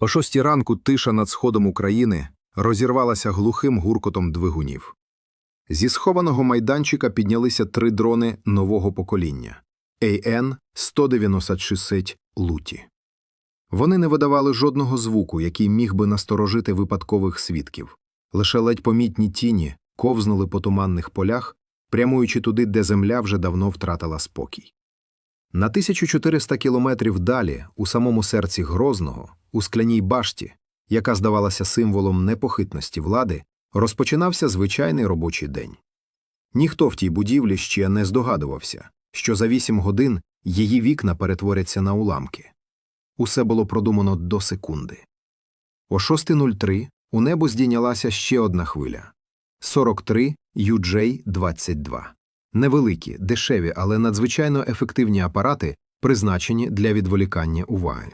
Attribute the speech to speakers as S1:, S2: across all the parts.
S1: О шостій ранку тиша над сходом України розірвалася глухим гуркотом двигунів. Зі схованого майданчика піднялися три дрони нового покоління AN-196 Луті. Вони не видавали жодного звуку, який міг би насторожити випадкових свідків. Лише ледь помітні тіні ковзнули по туманних полях, прямуючи туди, де земля вже давно втратила спокій. На 1400 кілометрів далі, у самому серці Грозного, у скляній башті, яка здавалася символом непохитності влади, розпочинався звичайний робочий день. Ніхто в тій будівлі ще не здогадувався, що за вісім годин її вікна перетворяться на уламки. Усе було продумано до секунди. О 6.03 у небо здійнялася ще одна хвиля 43 UJ-22. Невеликі, дешеві, але надзвичайно ефективні апарати, призначені для відволікання уваги.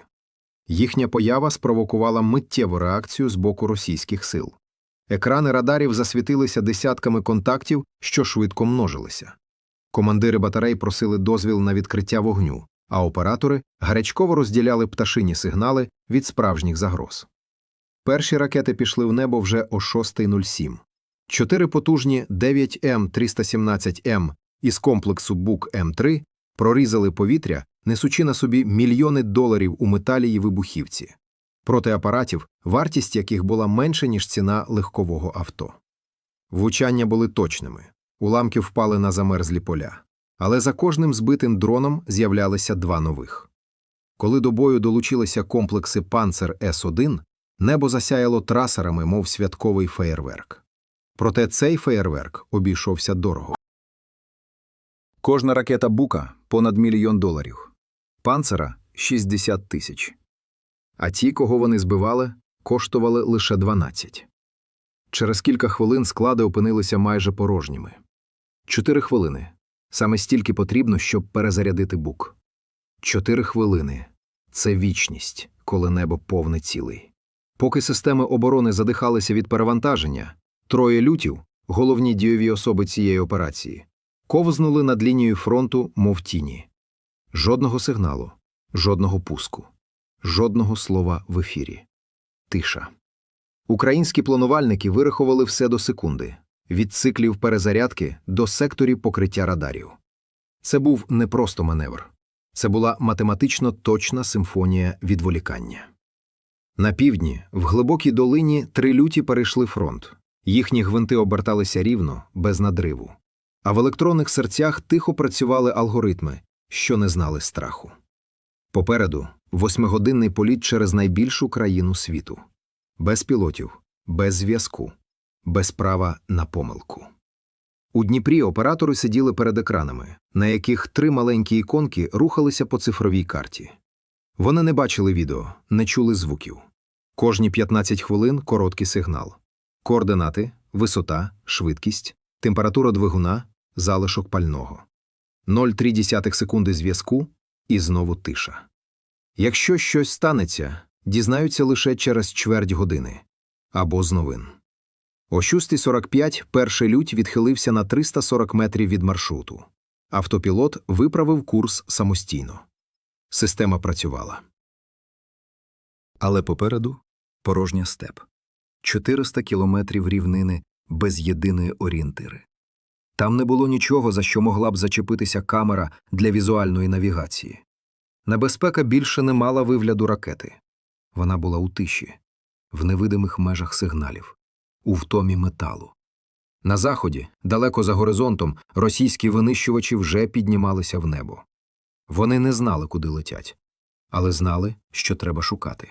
S1: Їхня поява спровокувала миттєву реакцію з боку російських сил. Екрани радарів засвітилися десятками контактів, що швидко множилися. Командири батарей просили дозвіл на відкриття вогню, а оператори гарячково розділяли пташині сигнали від справжніх загроз. Перші ракети пішли в небо вже о 6.07. Чотири потужні 9М317М із комплексу Бук-М3 прорізали повітря, несучи на собі мільйони доларів у металі й вибухівці, проти апаратів, вартість яких була менше, ніж ціна легкового авто. Влучання були точними, уламки впали на замерзлі поля, але за кожним збитим дроном з'являлися два нових. Коли до бою долучилися комплекси Панцер С-1, небо засяяло трасерами, мов святковий феєрверк. Проте цей феєрверк обійшовся дорого. Кожна ракета Бука понад мільйон доларів, панцера 60 тисяч. А ті, кого вони збивали, коштували лише 12. Через кілька хвилин склади опинилися майже порожніми. Чотири хвилини. Саме стільки потрібно, щоб перезарядити бук. Чотири хвилини це вічність, коли небо повне цілий. Поки системи оборони задихалися від перевантаження, троє лютів, головні дієві особи цієї операції, ковзнули над лінією фронту, мов тіні. Жодного сигналу, жодного пуску, жодного слова в ефірі. Тиша. Українські планувальники вирахували все до секунди від циклів перезарядки до секторів покриття радарів. Це був не просто маневр, це була математично точна симфонія відволікання. На півдні, в глибокій долині, три люті перейшли фронт. Їхні гвинти оберталися рівно, без надриву. А в електронних серцях тихо працювали алгоритми, що не знали страху. Попереду восьмигодинний політ через найбільшу країну світу. Без пілотів, без зв'язку, без права на помилку. У Дніпрі оператори сиділи перед екранами, на яких три маленькі іконки рухалися по цифровій карті. Вони не бачили відео, не чули звуків. Кожні 15 хвилин короткий сигнал. Координати, висота, швидкість, температура двигуна, залишок пального. 0,3 секунди зв'язку і знову тиша. Якщо щось станеться, дізнаються лише через чверть години або з новин. О 6.45 перший лють відхилився на 340 метрів від маршруту. Автопілот виправив курс самостійно. Система працювала. Але попереду порожня степ. 400 кілометрів рівнини без єдиної орієнтири. Там не було нічого, за що могла б зачепитися камера для візуальної навігації. Небезпека більше не мала вигляду ракети. Вона була у тиші, в невидимих межах сигналів, у втомі металу. На заході, далеко за горизонтом, російські винищувачі вже піднімалися в небо. Вони не знали, куди летять, але знали, що треба шукати.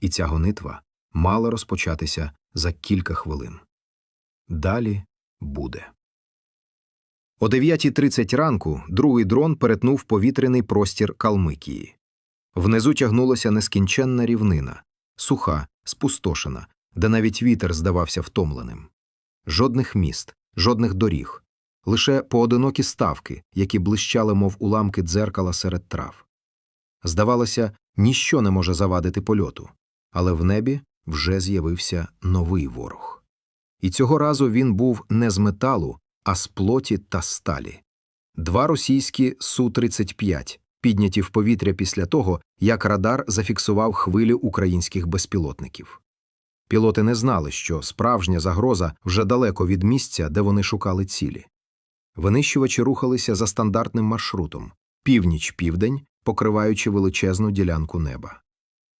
S1: І ця гонитва мала розпочатися за кілька хвилин. Далі буде. О 9.30 ранку другий дрон перетнув повітряний простір Калмикії. Внизу тягнулася нескінченна рівнина, суха, спустошена, де навіть вітер здавався втомленим. Жодних міст, жодних доріг, лише поодинокі ставки, які блищали, мов уламки дзеркала серед трав. Здавалося, ніщо не може завадити польоту, але в небі вже з'явився новий ворог. І цього разу він був не з металу, а з плоті та сталі. Два російські Су-35, підняті в повітря після того, як радар зафіксував хвилю українських безпілотників. Пілоти не знали, що справжня загроза вже далеко від місця, де вони шукали цілі. Винищувачі рухалися за стандартним маршрутом північ-південь, покриваючи величезну ділянку неба.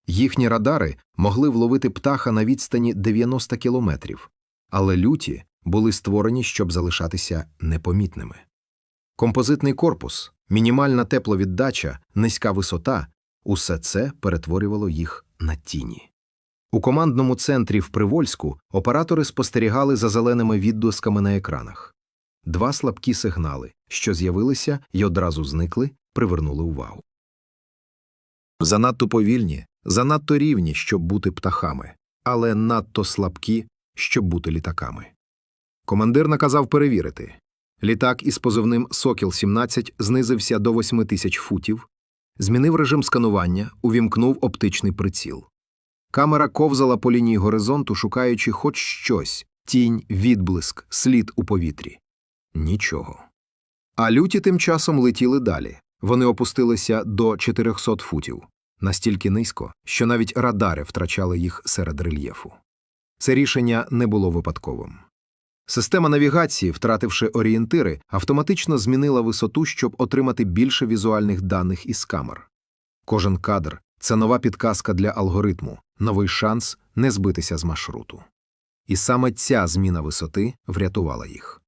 S1: Їхні радари могли вловити птаха на відстані 90 кілометрів, але люті були створені, щоб залишатися непомітними. Композитний корпус, мінімальна тепловіддача, низька висота усе це перетворювало їх на тіні. У командному центрі в Привольську оператори спостерігали за зеленими відблисками на екранах. Два слабкі сигнали, що з'явилися і одразу зникли, привернули увагу. Занадто повільні, занадто рівні, щоб бути птахами, але надто слабкі, щоб бути літаками. Командир наказав перевірити. Літак із позивним Сокіл-17 знизився до 8 тисяч футів, змінив режим сканування, увімкнув оптичний приціл. Камера ковзала по лінії горизонту, шукаючи хоч щось тінь, відблиск, слід у повітрі. Нічого. А люті тим часом летіли далі. Вони опустилися до 400 футів, настільки низько, що навіть радари втрачали їх серед рельєфу. Це рішення не було випадковим. Система навігації, втративши орієнтири, автоматично змінила висоту, щоб отримати більше візуальних даних із камер. Кожен кадр це нова підказка для алгоритму, новий шанс не збитися з маршруту. І саме ця зміна висоти врятувала їх.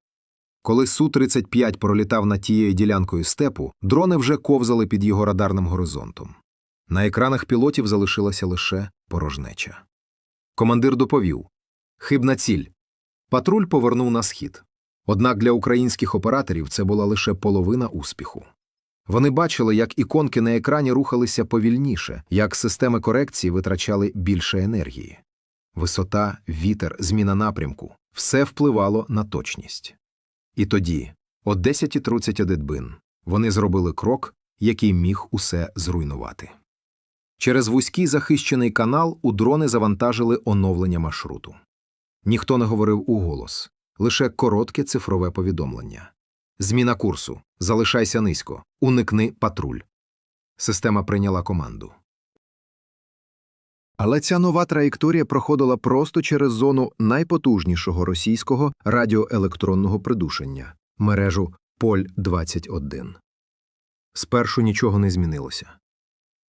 S1: Коли Су-35 пролітав над тією ділянкою степу, дрони вже ковзали під його радарним горизонтом. На екранах пілотів залишилася лише порожнеча. Командир доповів хибна ціль. Патруль повернув на схід. Однак для українських операторів це була лише половина успіху. Вони бачили, як іконки на екрані рухалися повільніше, як системи корекції витрачали більше енергії. Висота, вітер, зміна напрямку все впливало на точність. І тоді, о 10.30 дедбин, вони зробили крок, який міг усе зруйнувати. Через вузький захищений канал у дрони завантажили оновлення маршруту. Ніхто не говорив уголос, лише коротке цифрове повідомлення. Зміна курсу. Залишайся низько. Уникни патруль. Система прийняла команду. Але ця нова траєкторія проходила просто через зону найпотужнішого російського радіоелектронного придушення мережу Поль 21. Спершу нічого не змінилося.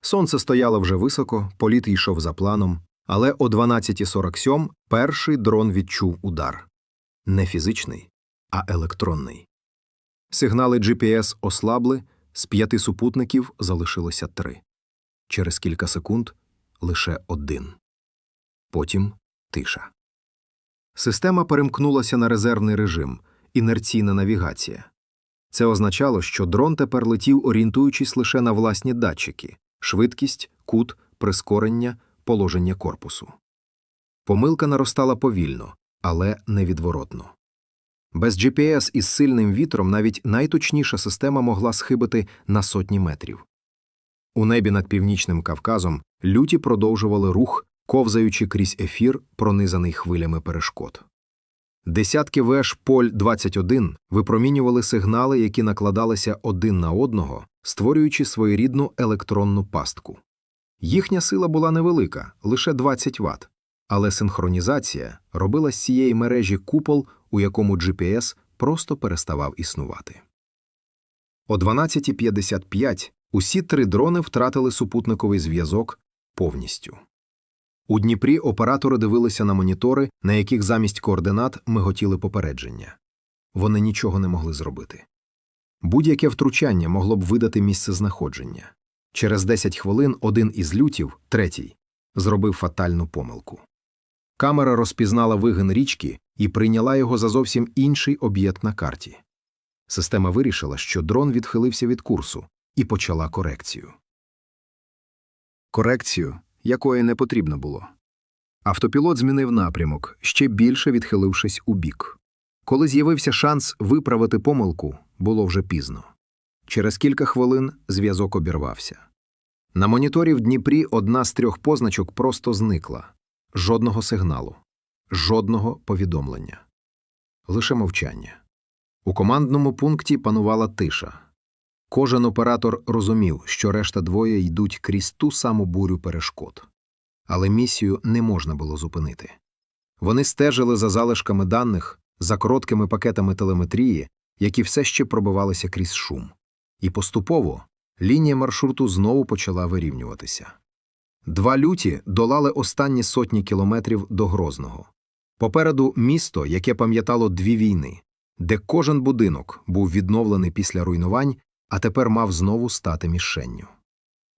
S1: Сонце стояло вже високо, політ йшов за планом, але о 12.47 перший дрон відчув удар не фізичний, а електронний. Сигнали GPS ослабли, з п'яти супутників залишилося три. Через кілька секунд лише один. Потім тиша. Система перемкнулася на резервний режим інерційна навігація. Це означало, що дрон тепер летів, орієнтуючись лише на власні датчики швидкість, кут, прискорення, положення корпусу. Помилка наростала повільно, але невідворотно. Без GPS із сильним вітром навіть найточніша система могла схибити на сотні метрів. У небі над північним Кавказом люті продовжували рух, ковзаючи крізь ефір, пронизаний хвилями перешкод. Десятки веж Поль 21 випромінювали сигнали, які накладалися один на одного, створюючи своєрідну електронну пастку. Їхня сила була невелика лише 20 Вт, але синхронізація робила з цієї мережі купол, у якому GPS просто переставав існувати. О 12.55 усі три дрони втратили супутниковий зв'язок повністю. У Дніпрі оператори дивилися на монітори, на яких замість координат миготіли попередження. Вони нічого не могли зробити. Будь-яке втручання могло б видати місце знаходження. Через 10 хвилин один із лютів, третій, зробив фатальну помилку. Камера розпізнала вигин річки і прийняла його за зовсім інший об'єкт на карті. Система вирішила, що дрон відхилився від курсу і почала корекцію. Корекцію, якої не потрібно було. Автопілот змінив напрямок, ще більше відхилившись у бік. Коли з'явився шанс виправити помилку, було вже пізно. Через кілька хвилин зв'язок обірвався. На моніторі в Дніпрі одна з трьох позначок просто зникла жодного сигналу, жодного повідомлення, лише мовчання. У командному пункті панувала тиша. Кожен оператор розумів, що решта двоє йдуть крізь ту саму бурю перешкод. Але місію не можна було зупинити. Вони стежили за залишками даних, за короткими пакетами телеметрії, які все ще пробивалися крізь шум. І поступово лінія маршруту знову почала вирівнюватися. Два люті долали останні сотні кілометрів до Грозного. Попереду місто, яке пам'ятало дві війни, де кожен будинок був відновлений після руйнувань, а тепер мав знову стати мішенню.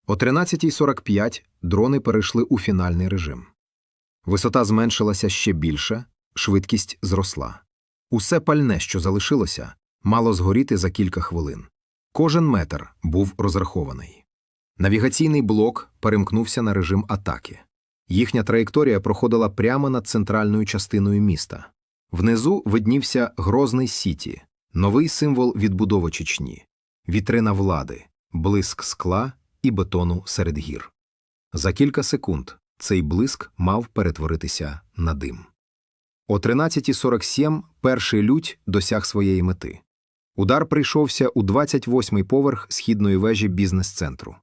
S1: О 13.45 дрони перейшли у фінальний режим. Висота зменшилася ще більше, швидкість зросла. Усе пальне, що залишилося, мало згоріти за кілька хвилин. Кожен метр був розрахований. Навігаційний блок перемкнувся на режим атаки. Їхня траєкторія проходила прямо над центральною частиною міста. Внизу виднівся Грозний Сіті, новий символ відбудови Чечні, вітрина влади, блиск скла і бетону серед гір. За кілька секунд цей блиск мав перетворитися на дим. О 13.47 перший лють досяг своєї мети. Удар прийшовся у 28-й поверх східної вежі бізнес-центру.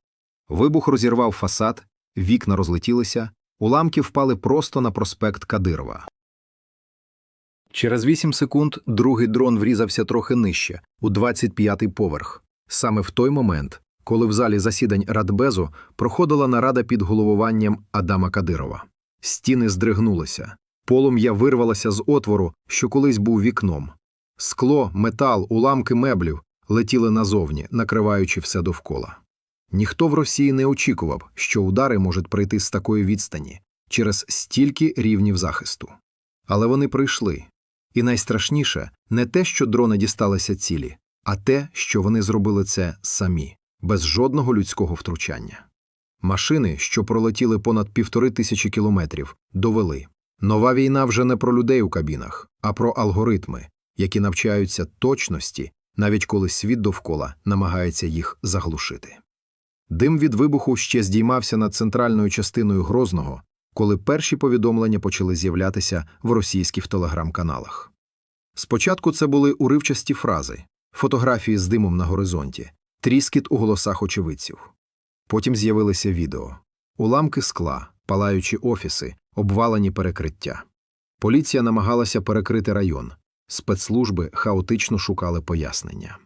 S1: Вибух розірвав фасад, вікна розлетілися, уламки впали просто на проспект Кадирова. Через 8 секунд другий дрон врізався трохи нижче, у 25-й поверх. Саме в той момент, коли в залі засідань Радбезу проходила нарада під головуванням Адама Кадирова. Стіни здригнулися, полум'я вирвалося з отвору, що колись був вікном. Скло, метал, уламки меблів летіли назовні, накриваючи все довкола. Ніхто в Росії не очікував, що удари можуть прийти з такої відстані через стільки рівнів захисту. Але вони прийшли. І найстрашніше не те, що дрони дісталися цілі, а те, що вони зробили це самі, без жодного людського втручання. Машини, що пролетіли понад півтори тисячі кілометрів, довели нова війна вже не про людей у кабінах, а про алгоритми, які навчаються точності, навіть коли світ довкола намагається їх заглушити. Дим від вибуху ще здіймався над центральною частиною Грозного, коли перші повідомлення почали з'являтися в російських телеграм-каналах. Спочатку це були уривчасті фрази, фотографії з димом на горизонті, тріскіт у голосах очевидців. Потім з'явилися відео, уламки скла, палаючі офіси, обвалені перекриття. Поліція намагалася перекрити район, спецслужби хаотично шукали пояснення.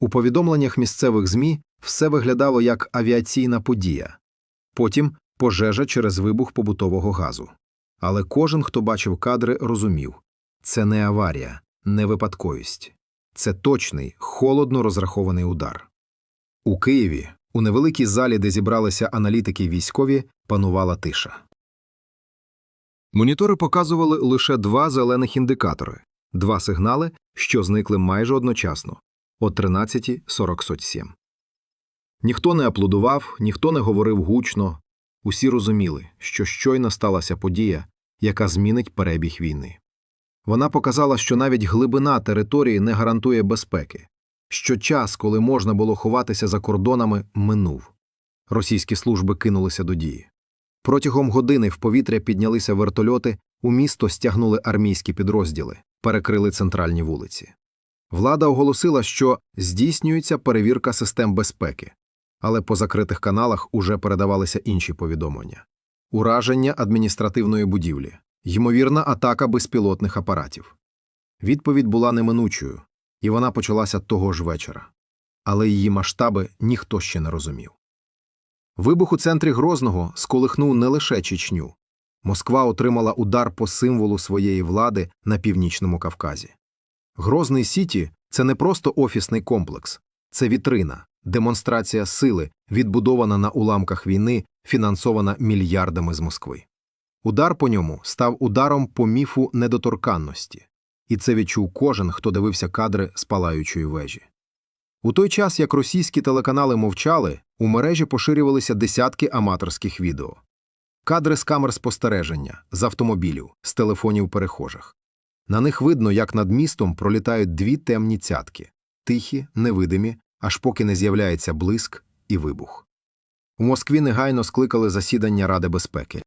S1: У повідомленнях місцевих ЗМІ все виглядало як авіаційна подія, потім пожежа через вибух побутового газу. Але кожен, хто бачив кадри, розумів це не аварія, не випадковість, це точний, холодно розрахований удар. У Києві, у невеликій залі, де зібралися аналітики військові, панувала тиша. Монітори показували лише два зелених індикатори два сигнали, що зникли майже одночасно о 13.47. Ніхто не аплодував, ніхто не говорив гучно, усі розуміли, що щойно сталася подія, яка змінить перебіг війни. Вона показала, що навіть глибина території не гарантує безпеки, що час, коли можна було ховатися за кордонами, минув. Російські служби кинулися до дії. Протягом години в повітря піднялися вертольоти, у місто стягнули армійські підрозділи, перекрили центральні вулиці. Влада оголосила, що здійснюється перевірка систем безпеки, але по закритих каналах уже передавалися інші повідомлення ураження адміністративної будівлі, ймовірна атака безпілотних апаратів. Відповідь була неминучою, і вона почалася того ж вечора. Але її масштаби ніхто ще не розумів. Вибух у центрі Грозного сколихнув не лише Чечню. Москва отримала удар по символу своєї влади на північному Кавказі. Грозний Сіті це не просто офісний комплекс, це вітрина, демонстрація сили, відбудована на уламках війни, фінансована мільярдами з Москви. Удар по ньому став ударом по міфу недоторканності, і це відчув кожен, хто дивився кадри з палаючої вежі. У той час, як російські телеканали мовчали, у мережі поширювалися десятки аматорських відео. Кадри з камер спостереження, з автомобілів, з телефонів перехожих. На них видно, як над містом пролітають дві темні цятки тихі, невидимі, аж поки не з'являється блиск і вибух. У Москві негайно скликали засідання Ради безпеки.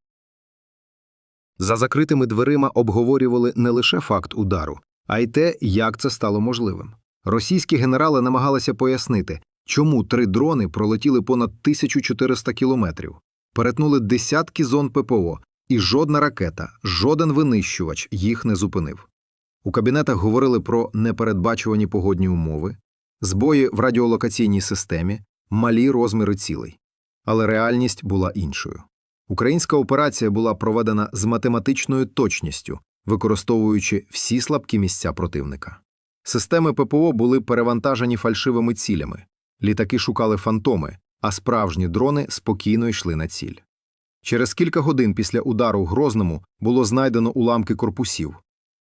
S1: За закритими дверима обговорювали не лише факт удару, а й те, як це стало можливим. Російські генерали намагалися пояснити, Чому три дрони пролетіли понад 1400 кілометрів, перетнули десятки зон ППО, і жодна ракета, жоден винищувач їх не зупинив? У кабінетах говорили про непередбачувані погодні умови, збої в радіолокаційній системі, малі розміри цілей. Але реальність була іншою. Українська операція була проведена з математичною точністю, використовуючи всі слабкі місця противника. Системи ППО були перевантажені фальшивими цілями, літаки шукали фантоми, а справжні дрони спокійно йшли на ціль. Через кілька годин після удару в Грозному було знайдено уламки корпусів,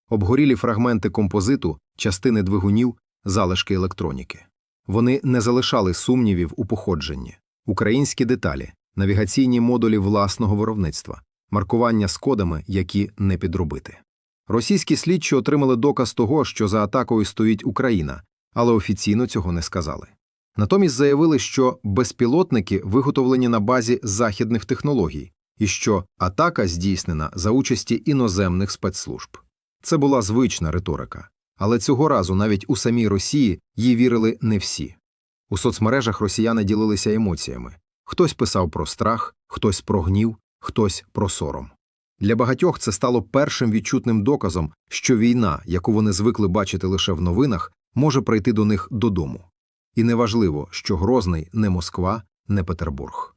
S1: обгорілі фрагменти композиту, частини двигунів, залишки електроніки. Вони не залишали сумнівів у походженні, українські деталі, навігаційні модулі власного виробництва, маркування з кодами, які не підробити. Російські слідчі отримали доказ того, що за атакою стоїть Україна, але офіційно цього не сказали. Натомість заявили, що безпілотники виготовлені на базі західних технологій і що атака здійснена за участі іноземних спецслужб. Це була звична риторика, але цього разу навіть у самій Росії їй вірили не всі. У соцмережах росіяни ділилися емоціями хтось писав про страх, хтось про гнів, хтось про сором. Для багатьох це стало першим відчутним доказом, що війна, яку вони звикли бачити лише в новинах, може прийти до них додому. І неважливо, що Грозний не Москва, не Петербург.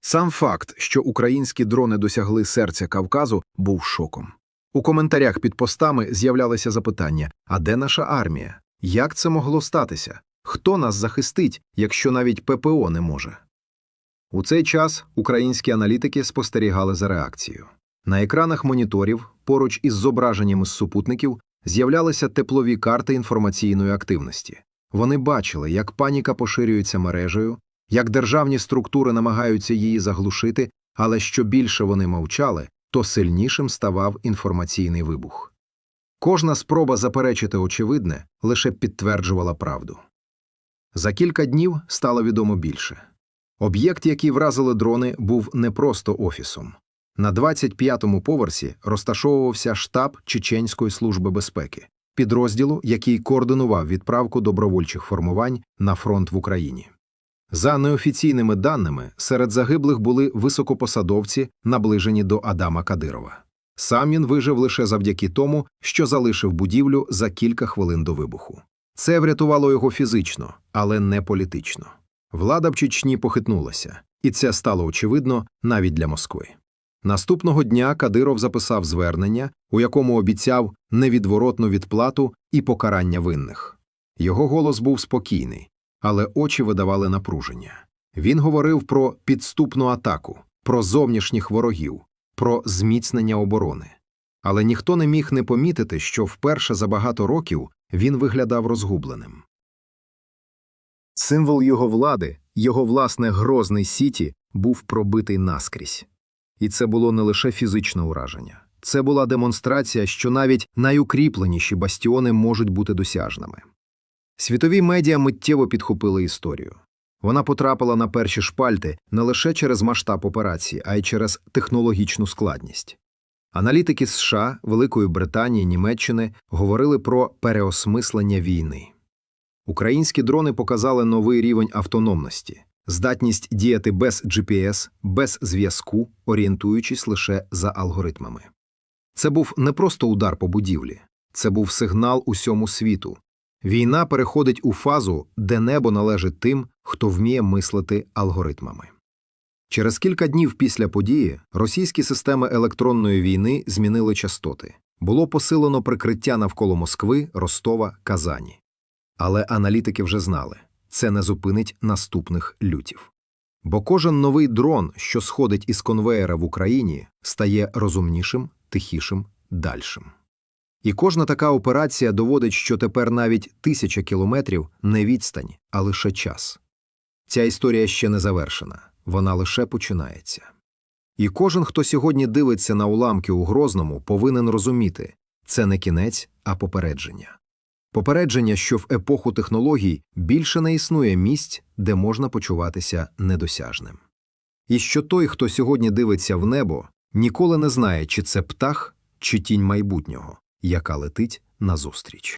S1: Сам факт, що українські дрони досягли серця Кавказу, був шоком. У коментарях під постами з'являлися запитання: а де наша армія? Як це могло статися? Хто нас захистить, якщо навіть ППО не може? У цей час українські аналітики спостерігали за реакцією. На екранах моніторів, поруч із зображеннями з супутників, з'являлися теплові карти інформаційної активності. Вони бачили, як паніка поширюється мережею, як державні структури намагаються її заглушити, але що більше вони мовчали, то сильнішим ставав інформаційний вибух. Кожна спроба заперечити очевидне лише підтверджувала правду. За кілька днів стало відомо більше. Об'єкт, який вразили дрони, був не просто офісом. На 25-му поверсі розташовувався штаб Чеченської служби безпеки, підрозділу, який координував відправку добровольчих формувань на фронт в Україні. За неофіційними даними, серед загиблих були високопосадовці, наближені до Адама Кадирова. Сам він вижив лише завдяки тому, що залишив будівлю за кілька хвилин до вибуху. Це врятувало його фізично, але не політично. Влада в Чечні похитнулася, і це стало очевидно навіть для Москви. Наступного дня Кадиров записав звернення, у якому обіцяв невідворотну відплату і покарання винних. Його голос був спокійний, але очі видавали напруження. Він говорив про підступну атаку, про зовнішніх ворогів, про зміцнення оборони. Але ніхто не міг не помітити, що вперше за багато років він виглядав розгубленим. Символ його влади, його власне грозний сіті, був пробитий наскрізь. І це було не лише фізичне ураження, це була демонстрація, що навіть найукріпленіші бастіони можуть бути досяжними. Світові медіа миттєво підхопили історію. Вона потрапила на перші шпальти не лише через масштаб операції, а й через технологічну складність. Аналітики США, Великої Британії, Німеччини говорили про переосмислення війни. Українські дрони показали новий рівень автономності, здатність діяти без GPS, без зв'язку, орієнтуючись лише за алгоритмами. Це був не просто удар по будівлі, це був сигнал усьому світу. Війна переходить у фазу, де небо належить тим, хто вміє мислити алгоритмами. Через кілька днів після події російські системи електронної війни змінили частоти. Було посилено прикриття навколо Москви, Ростова, Казані. Але аналітики вже знали це не зупинить наступних лютів. Бо кожен новий дрон, що сходить із конвеєра в Україні, стає розумнішим, тихішим, дальшим. І кожна така операція доводить, що тепер навіть тисяча кілометрів не відстань, а лише час. Ця історія ще не завершена, вона лише починається. І кожен, хто сьогодні дивиться на уламки у Грозному, повинен розуміти це не кінець, а попередження. Попередження, що в епоху технологій більше не існує місць, де можна почуватися недосяжним. І що той, хто сьогодні дивиться в небо, ніколи не знає, чи це птах, чи тінь майбутнього, яка летить назустріч.